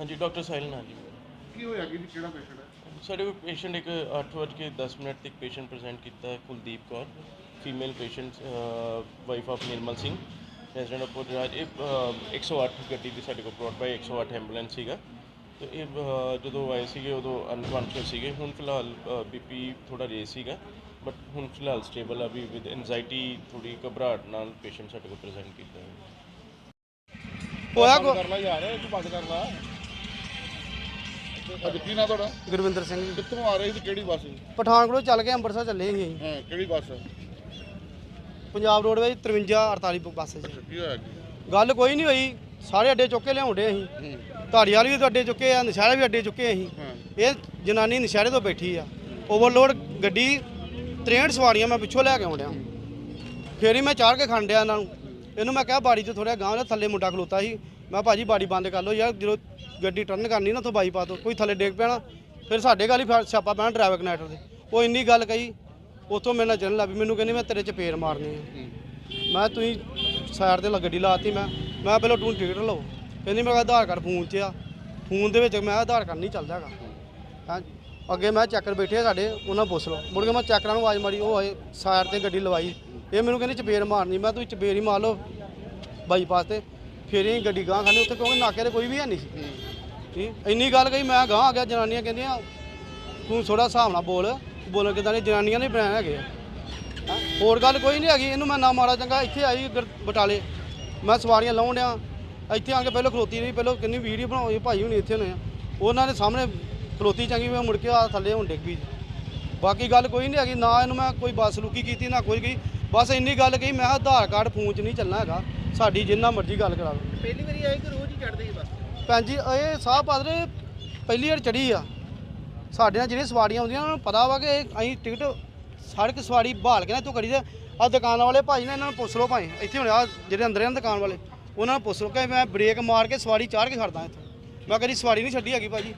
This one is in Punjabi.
ਹਾਂਜੀ ਡਾਕਟਰ ਸਾਹਿਲ ਨਾਲ ਜੀ। ਕੀ ਹੋਇਆ ਕਿ ਕਿਹੜਾ ਪੇਸ਼ੈਂਟ ਹੈ? ਸਾਡੇ ਕੋਲ ਪੇਸ਼ੈਂਟ ਇੱਕ 8:10 ਮਿੰਟ ਤੱਕ ਪੇਸ਼ੈਂਟ ਪ੍ਰੈਜ਼ੈਂਟ ਕੀਤਾ ਹੈ Kuldeep Kaur. Female patient wife of Nirmal Singh resident of Puraj ਇਹ ਅਹ, 108 ਗੱਡੀ ਦੀ ਸਾਡੇ ਕੋਲ ਬ੍ਰੌਡ ਬਾਈ 108 ਐਂਬੂਲੈਂਸ ਸੀਗਾ। ਤੇ ਇਹ ਅਹ, ਜਦੋਂ ਆਏ ਸੀਗੇ ਉਦੋਂ ਅਨਕੌਂਸ਼ੀਅਸ ਸੀਗੇ। ਹੁਣ ਫਿਲਹਾਲ ਬੀਪੀ ਥੋੜਾ ਰੇਸ ਸੀਗਾ ਬਟ ਹੁਣ ਫਿਲਹਾਲ ਸਟੇਬਲ ਆ। ਵੀ ਵਿਦ ਐਂਜ਼ਾਈਟੀ ਥੋੜੀ ਘਬਰਾਹਟ ਨਾਲ ਪੇਸ਼ੈਂਟ ਸਾਡੇ ਕੋਲ ਪ੍ਰੈਜ਼ੈਂਟ ਕੀਤਾ ਹੈ। ਹੋਇਆ ਕੋ ਕਰ ਲਾ ਯਾਰ ਤੂੰ ਬੰਦ ਕਰ ਲਾ। ਅੱਜ ਕੀ ਨਾ ਤੁਹਾਡਾ? ਗੁਰਵਿੰਦਰ ਸਿੰਘ ਜੀ। ਕਿੱਥੋਂ ਆ ਰਹੇ ਸੀ? ਤੇ ਕਿਹੜੀ ਬੱਸ ਸੀ? ਪਠਾਨਕੋਟ ਚੱਲ ਕੇ ਅੰਮ੍ਰਿਤਸਰ ਚੱਲੇ ਸੀ ਅਸੀਂ। ਹਾਂ ਕਿਹੜੀ ਬੱਸ? ਪੰਜਾਬ ਰੋਡਵੇਜ਼ 53 48 ਬੱਸ 'ਚ ਕੀ ਹੋਇਆ ਕੀ ਗੱਲ ਕੋਈ ਨਹੀਂ ਹੋਈ। ਸਾਰੇ ਅੱਡੇ ਚੁੱਕ ਕੇ ਲਿਆਉਂਦੇ ਅਸੀਂ। ਧਾਰੀਵਾਲ ਵੀ ਅੱਡੇ ਚੁੱਕੇ ਆ ਨਸ਼ਹਿਰੇ ਵੀ ਅੱਡੇ ਚੁੱਕੇ ਅਸੀਂ। ਇਹ ਜਨਾਨੀ ਨਸ਼ਹਿਰੇ ਤੋਂ ਬੈਠੀ ਆ। ਓਵਰਲੋਡ ਗੱਡੀ 63 ਸਵਾਰੀਆਂ ਮੈਂ ਪਿੱਛੋਂ ਲੈ ਕੇ ਆਉਂਦਿਆ। ਫੇਰ ਹੀ ਮੈਂ ਚਾੜ ਕੇ ਖੰਡਿਆ ਇਹਨਾਂ ਨੂੰ। ਇਹਨੂੰ ਮੈਂ ਕਿਹਾ ਬਾੜੀ ਤੋਂ ਥੋੜਾ ਗਾਂਹ ਦਾ ਥੱਲੇ ਮੁੰਡਾ ਖਲੋਤਾ ਸੀ। ਮੈਂ ਭਾਜੀ ਬਾੜੀ ਬੰਦ ਕਰ ਲਓ ਯਾਰ, ਜਦੋਂ ਗੱਡੀ ਟਰਨ ਕਰਨੀ ਨਾ ਉੱਥੋਂ ਬਾਈਪਾਸ ਤੋਂ, ਕੋਈ ਥੱਲੇ ਡੇਗ ਪੈਣਾ, ਫਿਰ ਸਾਡੇ ਗੱਲ ਹੀ ਫਿਰ ਸਿਆਪਾ ਪੈਣਾ ਡਰਾਈਵਰ ਕਨੈਕਟਰ ਦੇ। ਉਹ ਇੰਨੀ ਗੱਲ ਕਹੀ, ਉੱਥੋਂ ਮੇਰੇ ਨਾਲ ਚੱਲਣ ਲੱਗ ਪਈ, ਮੈਨੂੰ ਕਹਿੰਦੀ ਮੈਂ ਤੇਰੇ ਚ ਪੇਰ ਮਾਰਨੀ ਹੈ ਮੈਂ ਤੁਸੀਂ ਸਾਈਡ ਤੇ ਲ- ਗੱਡੀ ਲਾਤੀ ਮੈਂ ਮੈਂ ਪਹਿਲਾਂ ਤੂੰ ਟਿਕਟ ਲਓ। ਕਹਿੰਦੀ ਮੇਰਾ ਆਧਾਰ ਕਾਰਡ ਫੋਨ 'ਚ ਆ, ਫੋਨ ਦੇ ਵਿੱਚ ਮੈਂ ਆਧਾਰ ਕਾਰਡ ਨਹੀਂ ਚੱਲਦਾ ਹੈਗਾ। ਹਾਂ, ਅੱਗੇ ਮੈਂ ਚੱਕਰ ਬੈਠੇ ਆ ਸਾਡੇ, ਉਹਨਾਂ ਪੁੱਛ ਲਓ। ਮੁੜ ਕੇ ਮੈਂ ਚੱਕਰਾਂ ਨੂੰ ਆਵਾਜ਼ ਮਾਰੀ, ਉਹ ਆਏ ਸਾਈਡ ਤੇ ਗੱਡੀ ਲਵਾਈ। ਇਹ ਮੈਨੂੰ ਕਹਿੰਦੀ ਚਪੇਰ ਮਾਰਨੀ, ਮੈਂ ਤੁਸੀਂ ਚਪੇਰ ਹੀ ਮਾਰ ਲਓ ਬਾਈਪਾਸ ਤੇ। ਫਿਰ ਹੀ ਗੱਡੀ ਗਾਂ ਖਾਣੀ ਉੱਥੇ ਕਿਉਂਕਿ ਨਾਕੇ ਤੇ ਕੋਈ ਵੀ ਹੈ ਨਹੀਂ ਸੀ। ਠੀਕ? ਇੰਨੀ ਗੱਲ ਕਹੀ ਮੈਂ ਗਾਂ ਆ ਗਿਆ ਜਨਾਨੀਆਂ ਕਹਿੰਦੀਆਂ ਤੂੰ ਥੋੜਾ ਹਿਸਾਬ ਨਾਲ ਬੋਲ ਬੋਲ ਕਿਦਾਂ ਨੇ ਜਨਾਨੀਆਂ ਨੇ ਬਣਾਏ ਹੈਗੇ ਆ। ਹੈਂ? ਹੋਰ ਗੱਲ ਕੋਈ ਨਹੀਂ ਹੈਗੀ ਇਹਨੂੰ ਮੈਂ ਨਾ ਮਾਰਾ ਚੰਗਾ ਇੱਥੇ ਆਈ ਗੁਰ- ਬਟਾਲੇ। ਮੈਂ ਸਵਾਰੀਆਂ ਲਾਉਣ ਡਿਆ ਇੱਥੇ ਆ ਕੇ ਪਹਿਲਾਂ ਖਲੋਤੀ ਰਹੀ ਪਹਿਲਾਂ ਕਿੰਨੀ ਵੀਡੀਓ ਬਣਾਈ ਭਾਈ ਹੁਣੀ ਇੱਥੇ ਆ। ਉਹਨਾਂ ਦੇ ਸਾਹਮਣੇ ਖਲੋਤੀ ਚੰਗੀ ਮੈਂ ਮੁੜ ਕੇ ਆ ਥੱਲੇ ਹੁਣ ਡਿੱਗ ਪਈ। ਬਾਕੀ ਗੱਲ ਕੋਈ ਨਹੀਂ ਹੈਗੀ ਨਾ ਇਹਨੂੰ ਮੈਂ ਕੋਈ ਬਸਲੂਕੀ ਕੀਤੀ ਨਾ ਕੋਈ ਗਈ ਬਸ ਇੰਨੀ ਗੱਲ ਕਹੀ ਮੈਂ ਕਿਹਾ ਆਧਾਰ ਕਾਰਡ ਫੋਨ 'ਚ ਨਹੀਂ ਚੱਲਣਾ ਹੈਗਾ। ਸਾਡੀ ਜਿੰਨਾ ਮਰਜ਼ੀ ਗੱਲ ਕਰਾ ਲਓ। ਪਹਿਲੀ ਵਾਰੀ ਆਏ ਕਿ ਰੋਜ਼ ਹੀ ਚੜਦੇ ਹੀ ਬਸ? ਭੈਣ ਜੀ ਇਹ ਸਾਹ ਪਾਦਰੇ ਪਹਿਲੀ ਵਾਰ ਚੜੀ ਆ। ਸਾਡੇ ਨਾਲ ਜਿਹੜੀਆਂ ਸਵਾਰੀਆਂ ਆਉਂਦੀਆਂ ਉਹਨਾਂ ਨੂੰ ਪਤਾ ਵਾ ਕਿ ਇਹ ਅਸੀਂ ਟਿਕਟ ਸੜਕ ਸਵਾਰੀ ਬਹਾਲ ਕੇ ਨਾ ਇੱਥੋਂ ਕਰੀ ਦੇ। ਆ ਦੁਕਾਨਾਂ ਵਾਲੇ ਭਾਈ ਨੇ ਇਹਨਾਂ ਨੂੰ ਪੁੱਛ ਲਓ ਭਾਈ ਇੱਥੇ ਹੁਣ ਆ ਜਿਹੜੇ ਅੰਦਰ ਆ ਨਾ ਦੁਕਾਨ ਵਾਲੇ ਉਹਨਾਂ ਨੂੰ ਪੁੱਛ ਲਓ ਕਿ ਮੈਂ ਬ੍ਰੇਕ ਮਾਰ ਕੇ ਸਵਾਰੀ ਚਾੜ ਕੇ ਖੜਦਾ ਇੱਥੇ। ਮੈਂ ਕਦੀ ਸਵਾਰੀ ਨਹੀਂ ਛੱਡੀ ਹੈਗੀ ਭਾਜੀ।